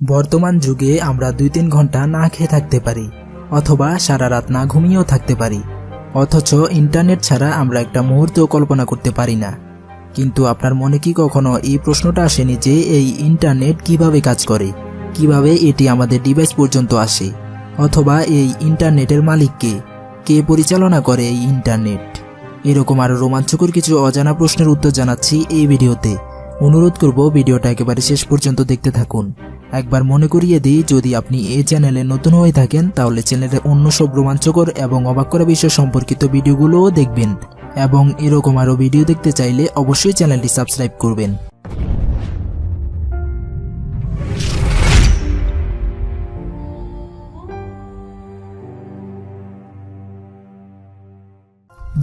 বর্তমান যুগে আমরা দুই তিন ঘণ্টা না খেয়ে থাকতে পারি, অথবা সারা রাত না ঘুমিয়েও থাকতে পারি। অথচ ইন্টারনেট ছাড়া আমরা একটা মুহূর্তও কল্পনা করতে পারি না। কিন্তু আপনার মনে কি কখনো এই প্রশ্নটা আসেনি যে এই ইন্টারনেট কীভাবে কাজ করে? কীভাবে এটি আমাদের ডিভাইস পর্যন্ত আসে? অথবা এই ইন্টারনেটের মালিককে কে পরিচালনা করে এই ইন্টারনেট? এরকম আরও রোমাঞ্চকর কিছু অজানা প্রশ্নের উত্তর জানাচ্ছি এই ভিডিওতে। অনুরোধ করব ভিডিওটা একেবারে শেষ পর্যন্ত দেখতে থাকুন। একবার মনে করিয়ে দিই, যদি আপনি এই চ্যানেলে নতুন হয়ে থাকেন, তাহলে চ্যানেলে অন্য সব রোমাঞ্চকর এবং অবাক করা বিষয় সম্পর্কিত ভিডিওগুলোও দেখবেন। এবং এরকম আরও ভিডিও দেখতে চাইলে অবশ্যই চ্যানেলটি সাবস্ক্রাইব করবেন।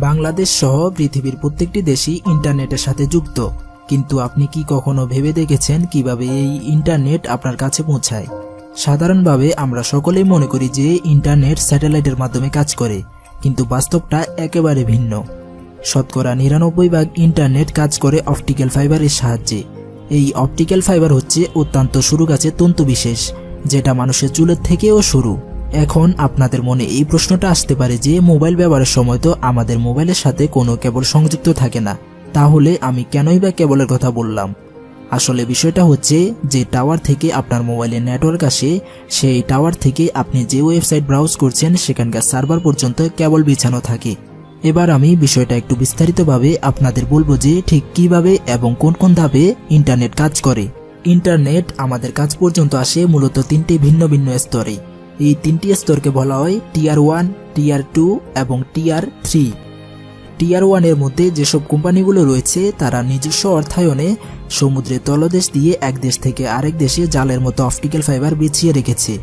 বাংলাদেশ সহ পৃথিবীর প্রত্যেকটি দেশই ইন্টারনেটের সাথে যুক্ত। কিন্তু আপনি কি কখনো ভেবে দেখেছেন কীভাবে এই ইন্টারনেট আপনার কাছে পৌঁছায়? সাধারণভাবে আমরা সকলেই মনে করি যে ইন্টারনেট স্যাটেলাইটের মাধ্যমে কাজ করে, কিন্তু বাস্তবটা একেবারে ভিন্ন। শতকরা নিরানব্বই ভাগ ইন্টারনেট কাজ করে অপটিক্যাল ফাইবারের সাহায্যে। এই অপটিক্যাল ফাইবার হচ্ছে অত্যন্ত সরু গাছের তন্তু বিশেষ, যেটা মানুষের চুলের থেকেও সরু। এখন আপনাদের মনে এই প্রশ্নটা আসতে পারে যে মোবাইল ব্যবহারের সময় তো আমাদের মোবাইলের সাথে কোনো কেবল সংযুক্ত থাকে না। তাহলে আমি কেনই বা কেবলের কথা বললাম? আসলে বিষয়টা হচ্ছে যে টাওয়ার থেকে আপনার মোবাইলে নেটওয়ার্ক আসে, সেই টাওয়ার থেকে আপনি যে ওয়েবসাইট ব্রাউজ করছেন সেখানকার সার্ভার পর্যন্ত কেবল বিছানো থাকে। এবার আমি বিষয়টা একটু বিস্তারিতভাবে আপনাদের বলব যে ঠিক কীভাবে এবং কোন কোন ধাপে ইন্টারনেট কাজ করে। ইন্টারনেট আমাদের কাজ পর্যন্ত আসে মূলত তিনটি ভিন্ন ভিন্ন স্তরে। এই তিনটি স্তরকে বলা হয় টিয়ার ওয়ান টিয়ার টু এবং টিয়ার থ্রি টিয়ার ওয়ানের মধ্যে যেসব কোম্পানিগুলো রয়েছে, তারা নিজস্ব অর্থায়নে সমুদ্রের তলদেশ দিয়ে এক দেশ থেকে আরেক দেশে জালের মতো অপটিক্যাল ফাইবার বিছিয়ে রেখেছে।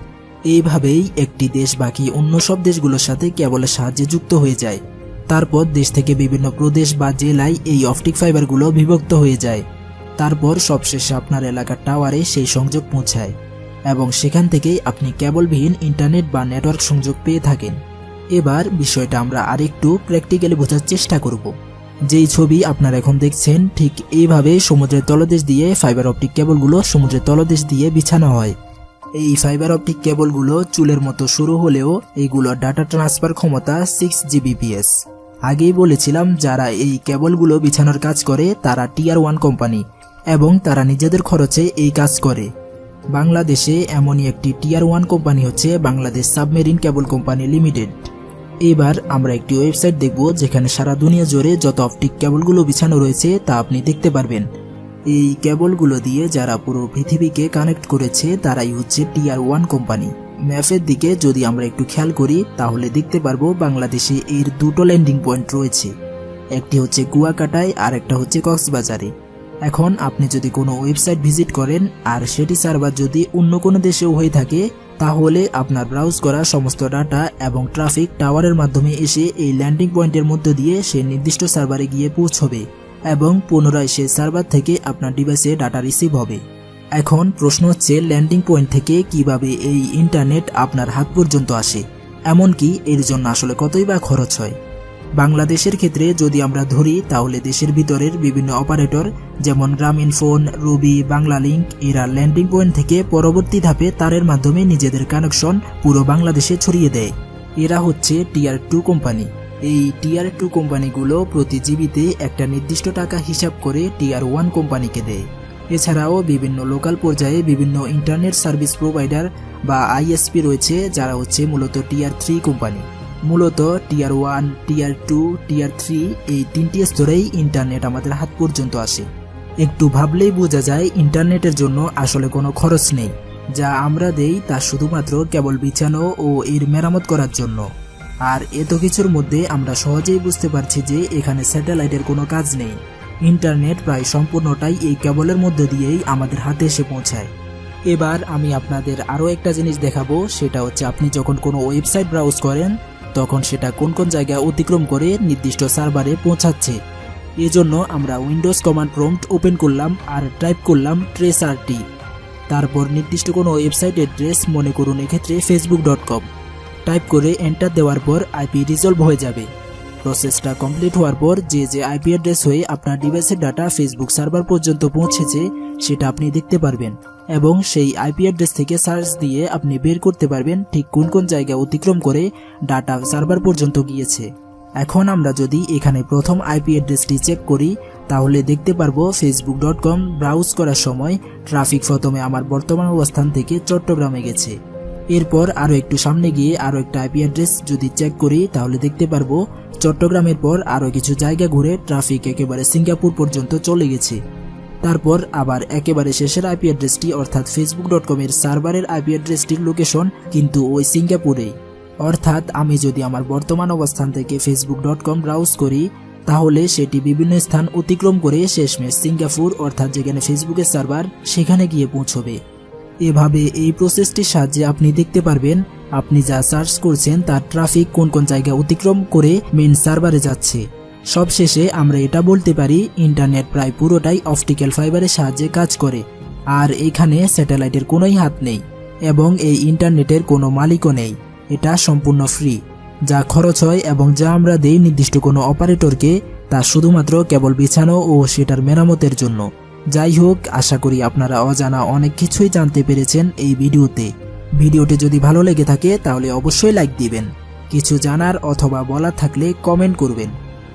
এইভাবেই একটি দেশ বাকি অন্য সব দেশগুলোর সাথে কেবলের সাহায্যে যুক্ত হয়ে যায়। তারপর দেশ থেকে বিভিন্ন প্রদেশ বা জেলায় এই অপটিক ফাইবারগুলো বিভক্ত হয়ে যায়। তারপর সবশেষে আপনার এলাকার টাওয়ারে সেই সংযোগ পৌঁছায় এবং সেখান থেকেই আপনি কেবলবিহীন ইন্টারনেট বা নেটওয়ার্ক সংযোগ পেয়ে থাকেন। এবার বিষয়টা আমরা আরেকটু প্র্যাকটিক্যালি বোঝার চেষ্টা করব। যেই ছবি আপনারা এখন দেখছেন, ঠিক এইভাবে সমুদ্রের তলদেশ দিয়ে ফাইবার অপটিক কেবলগুলো সমুদ্রের তলদেশ দিয়ে বিছানো হয়। এই ফাইবার অপটিক কেবলগুলো চুলের মতো শুরু হলেও এইগুলোর ডাটা ট্রান্সফার ক্ষমতা সিক্স জিবিপিএস আগেই বলেছিলাম, যারা এই কেবলগুলো বিছানোর কাজ করে, তারা টিয়ার ওয়ান কোম্পানি এবং তারা নিজেদের খরচে এই কাজ করে। বাংলাদেশে এমনই একটি টিয়ার ওয়ান কোম্পানি হচ্ছে Bangladesh submarine cable company limited. এবার আমরা একটি ওয়েবসাইট দেখব যেখানে সারা দুনিয়া জুড়ে যত অপটিক কেবলগুলো বিছানো রয়েছে তা আপনি দেখতে পারবেন। এই কেবলগুলো দিয়ে যারা পুরো পৃথিবীকে কানেক্ট করেছে, তারাই হচ্ছে টিয়ার ওয়ান কোম্পানি। ম্যাপের দিকে যদি আমরা একটু খেয়াল করি, তাহলে দেখতে পারব বাংলাদেশে এর দুটো ল্যান্ডিং পয়েন্ট রয়েছে। একটি হচ্ছে কুয়াকাটায় আর একটা হচ্ছে কক্সবাজারে। এখন আপনি যদি কোনো ওয়েবসাইট ভিজিট করেন, আর সেটি সার্ভার যদি অন্য কোনো দেশেও হয়ে থাকে তাহলে আপনার ব্রাউজ করা সমস্ত ডাটা এবং ট্রাফিক টাওয়ারের মাধ্যমে এসে এই ল্যান্ডিং পয়েন্টের মধ্য দিয়ে সে নির্দিষ্ট সার্ভারে গিয়ে পৌঁছবে এবং পুনরায় সে সার্ভার থেকে আপনার ডিভাইসে ডাটা রিসিভ হবে। এখন প্রশ্ন হচ্ছে ল্যান্ডিং পয়েন্ট থেকে কীভাবে এই ইন্টারনেট আপনার হাত পর্যন্ত আসে? এমনকি এর জন্য আসলে কতই বা খরচ হয়? বাংলাদেশের ক্ষেত্রে যদি আমরা ধরি, তাহলে দেশের ভিতরের বিভিন্ন অপারেটর, যেমন গ্রামীণ ফোন রবি বাংলা লিঙ্ক এরা ল্যান্ডিং পয়েন্ট থেকে পরবর্তী ধাপে তারের মাধ্যমে নিজেদের কানেকশন পুরো বাংলাদেশে ছড়িয়ে দেয়। এরা হচ্ছে টিয়ার টু কোম্পানি। এই টিয়ার টু কোম্পানিগুলো প্রতি জিবিতে একটা নির্দিষ্ট টাকা হিসাব করে টিয়ার ওয়ান কোম্পানিকে দেয়। এছাড়াও বিভিন্ন লোকাল পর্যায়ে বিভিন্ন ইন্টারনেট সার্ভিস প্রোভাইডার বা আইএসপি রয়েছে, যারা হচ্ছে মূলত টিয়ার থ্রি কোম্পানি। মূলত tier one tier two tier three এই তিনটি স্তরেই ইন্টারনেট আমাদের হাত পর্যন্ত আসে। একটু ভাবলেই বোঝা যায় ইন্টারনেটের জন্য আসলে কোনো খরচ নেই, যা আমরা দেই তা শুধুমাত্র কেবল বিছানো ও এর মেরামত করার জন্য। আর এত কিছুর মধ্যে আমরা সহজেই বুঝতে পারছি যে এখানে স্যাটেলাইটের কোনো কাজ নেই। ইন্টারনেট প্রায় সম্পূর্ণটাই এই কেবলের মধ্যে দিয়েই আমাদের হাতে এসে পৌঁছায়। এবার আমি আপনাদের আরও একটা জিনিস দেখাবো, সেটা হচ্ছে আপনি যখন কোনো ওয়েবসাইট ব্রাউজ করেন তখন সেটা কোন কোন জায়গা অতিক্রম করে নির্দিষ্ট সার্ভারে পৌঁছাচ্ছে। এজন্য আমরা উইন্ডোজ কমান্ড প্রম্পট ওপেন করলাম আর টাইপ করলাম ট্রেস আরটি তারপর নির্দিষ্ট কোনো ওয়েবসাইট অ্যাড্রেস মনে করুন, এক্ষেত্রে ফেসবুক ডট কম টাইপ করে এন্টার দেওয়ার পর আইপি রিজলভ হয়ে যাবে। প্রসেসটা কমপ্লিট হওয়ার পর যে যে আইপি অ্যাড্রেস হয়ে আপনার ডিভাইসের ডাটা ফেসবুক সার্ভার পর্যন্ত পৌঁছেছে, সেটা আপনি দেখতে পারবেন এবং সেই আইপি অ্যাড্রেস থেকে সার্চ দিয়ে আপনি বের করতে পারবেন ঠিক কোন কোন জায়গা অতিক্রম করে ডাটা সার্ভার পর্যন্ত গিয়েছে। এখন আমরা যদি এখানে প্রথম আইপি অ্যাড্রেসটি চেক করি, তাহলে দেখতে পারব ফেসবুক ডট কম ব্রাউজ করার সময় ট্রাফিক প্রথমে আমার বর্তমান অবস্থান থেকে চট্টগ্রামে গেছে। এরপর আরও একটু সামনে গিয়ে আরও একটা আইপি অ্যাড্রেস যদি চেক করি, তাহলে দেখতে পারব চট্টগ্রামের পর আরও কিছু জায়গা ঘুরে ট্রাফিক একেবারে সিঙ্গাপুর পর্যন্ত চলে গেছে। তারপর আবার একেবারে শেষের আইপি অ্যাড্রেসটি অর্থাৎ ফেসবুক ডট কমের সার্ভারের আইপি অ্যাড্রেসটির লোকেশন কিন্তু ওই সিঙ্গাপুরেই অর্থাৎ আমি যদি আমার বর্তমান অবস্থান থেকে ফেসবুক ডট কম ব্রাউজ করি, তাহলে সেটি বিভিন্ন স্থান অতিক্রম করে শেষমেশ সিঙ্গাপুর অর্থাৎ যেখানে ফেসবুকের সার্ভার, সেখানে গিয়ে পৌঁছবে। এভাবে এই প্রসেসটির সাহায্যে আপনি দেখতে পারবেন আপনি যা সার্চ করছেন তার ট্রাফিক কোন কোন জায়গা অতিক্রম করে মেন সার্ভারে যাচ্ছে। সবশেষে আমরা এটা বলতে পারি ইন্টারনেট প্রায় পুরোটাই অপটিক্যাল ফাইবারের সাহায্যে কাজ করে, আর এখানে স্যাটেলাইটের কোনোই হাত নেই, এবং এই ইন্টারনেটের কোনো মালিকও নেই, এটা সম্পূর্ণ ফ্রি যা খরচ হয় এবং যা আমরা দেই নির্দিষ্ট কোনো অপারেটরকে তা শুধুমাত্র কেবল বিছানো ও সেটার মেরামতের জন্য। যাই হোক আশা করি আপনারা অজানা অনেক কিছুই জানতে পেরেছেন এই ভিডিওতে। ভিডিওটি যদি ভালো লেগে থাকে, তাহলে অবশ্যই লাইক দিবেন। কিছু জানার অথবা বলার থাকলে কমেন্ট করবেন।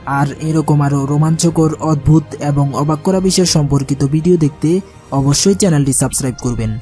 আর এরকম আরও রোমাঞ্চকর, অদ্ভুত এবং অবাক করা বিষয় সম্পর্কিত ভিডিও দেখতে অবশ্যই চ্যানেলটি সাবস্ক্রাইব করবেন।